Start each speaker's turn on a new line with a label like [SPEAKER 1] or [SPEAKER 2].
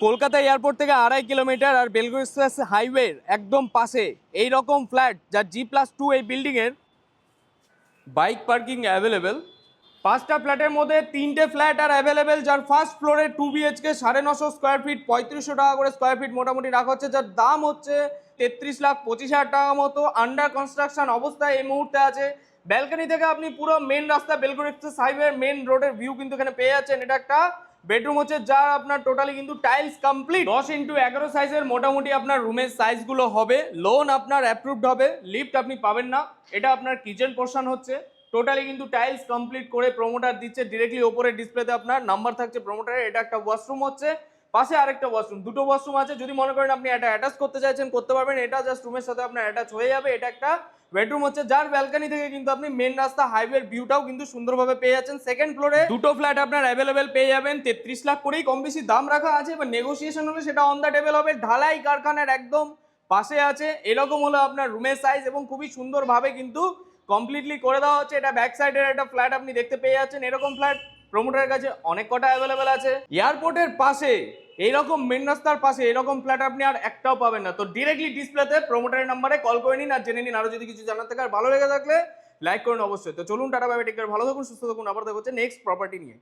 [SPEAKER 1] Kolkata airport থেকে আড়াই kilometre আর Belguri express হাইওয়ের একদম পাশে এই রকম ফ্ল্যাট যার জি প্লাস টু এই বিল্ডিংয়ের বাইক পার্কিং অ্যাভেলেবেল পাঁচটা ফ্ল্যাটের মধ্যে তিনটে ফ্ল্যাট আর অ্যাভেলেবেল যার ফার্স্ট ফ্লোরে টু বিএচকে সাড়ে নশো স্কোয়ার ফিট পঁয়ত্রিশশো টাকা করে স্কোয়ার ফিট মোটামুটি রাখা হচ্ছে, যার দাম হচ্ছে তেত্রিশ লাখ পঁচিশ হাজার টাকা মতো। আন্ডার কনস্ট্রাকশন অবস্থায় এই মুহূর্তে আছে। ব্যালকনি থেকে আপনি পুরো মেন রাস্তা, বেলগুড়ি এক্সপ্রেস হাইওয়ে মেন রোডের ভিউ কিন্তু এখানে পেয়ে যাচ্ছেন। এটা একটা বেডরুম হচ্ছে যার আপনার টোটালি কিন্তু টাইলস কমপ্লিট। দশ ইন্টু এগারো সাইজের মোটামুটি আপনার রুমের সাইজগুলো হবে। লোন আপনার অ্যাপ্রুভড হবে। লিফ্ট আপনি পাবেন না। এটা আপনার কিচেন পোর্শন হচ্ছে। টোটালি কিন্তু টাইলস কমপ্লিট করে প্রোমোটার দিচ্ছে। ডিরেক্টলি ওপরে ডিসপ্লেতে আপনার নাম্বার থাকছে প্রোমোটারের এটা একটা ওয়াশরুম হচ্ছে। পাশে আরেকটা ওয়াশরুম দুটো ওয়াশরুম আছে, যদি মনে করেন আপনি এটা অ্যাটাচ করতে চাইছেন, করতে পারবেন, এটা জাস্ট রুমের সাথে আপনার অ্যাটাচ হয়ে যাবে, এটা একটা বেডরুম হচ্ছে, যার ব্যালকনি থেকে কিন্তু আপনি মেন রাস্তা হাইওয়ের ভিউটাও কিন্তু সুন্দরভাবে পেয়ে যাচ্ছেন সেকেন্ড ফ্লোরে দুটো ফ্ল্যাট আপনার অ্যাভেলেবেল পেয়ে যাবেন, তেত্রিশ লাখ করেই কম বেশি দাম রাখা আছে, এবার নেগোসিয়েশন হলে সেটা অন দ্য টেবিল হবে, ঢালাই কারখানার একদম পাশে আছে, এরকম হলো আপনার রুমের সাইজ এবং খুবই সুন্দরভাবে কিন্তু কমপ্লিটলি করে দেওয়া হচ্ছে, এটা ব্যাক সাইডের একটা ফ্ল্যাট আপনি দেখতে পেয়ে যাচ্ছেন, এরকম ফ্ল্যাট প্রমোটারের কাছে অনেক কটা অ্যাভেলেবেল আছে। এয়ারপোর্টের পাশে এইরকম মেন রাস্তার পাশে এরকম ফ্ল্যাট আপনি আর একটাও পাবেন না। তো ডিরেক্টলি ডিসপ্লেতে প্রমোটারের নাম্বারে কল করে নিন আর জেনে নিন আরও যদি কিছু জানার থাকে আর ভালো লেগে থাকলে লাইক করুন অবশ্যই। তো চলুন টাটা বাইবে টেকার ভালো থাকুন, সুস্থ থাকুন, আবার দেখা হচ্ছে নেক্সট প্রপার্টি নিয়ে।